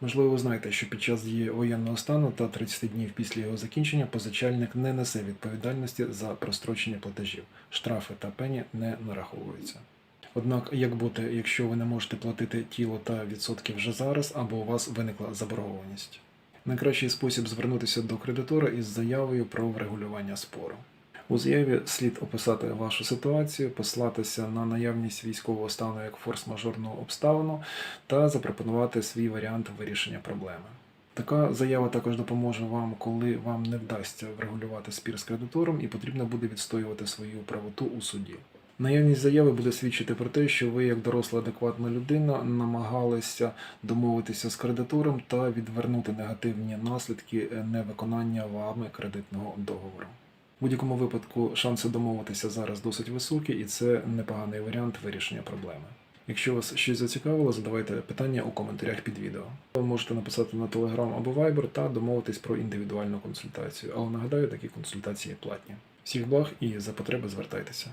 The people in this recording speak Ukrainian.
Можливо, ви знаєте, що під час дії воєнного стану та 30 днів після його закінчення позичальник не несе відповідальності за прострочення платежів. Штрафи та пені не нараховуються. Однак, як бути, якщо ви не можете платити тіло та відсотки вже зараз, або у вас виникла заборгованість? Найкращий спосіб звернутися до кредитора із заявою про врегулювання спору. У заяві слід описати вашу ситуацію, послатися на наявність військового стану як форс-мажорну обставину та запропонувати свій варіант вирішення проблеми. Така заява також допоможе вам, коли вам не вдасться врегулювати спір з кредитором і потрібно буде відстоювати свою правоту у суді. Наявність заяви буде свідчити про те, що ви, як доросла адекватна людина, намагалися домовитися з кредитором та відвернути негативні наслідки невиконання вами кредитного договору. В будь-якому випадку шанси домовитися зараз досить високі, і це непоганий варіант вирішення проблеми. Якщо вас щось зацікавило, задавайте питання у коментарях під відео. Ви можете написати на Telegram або Viber та домовитись про індивідуальну консультацію. Але нагадаю, такі консультації платні. Всіх благ і за потреби звертайтеся.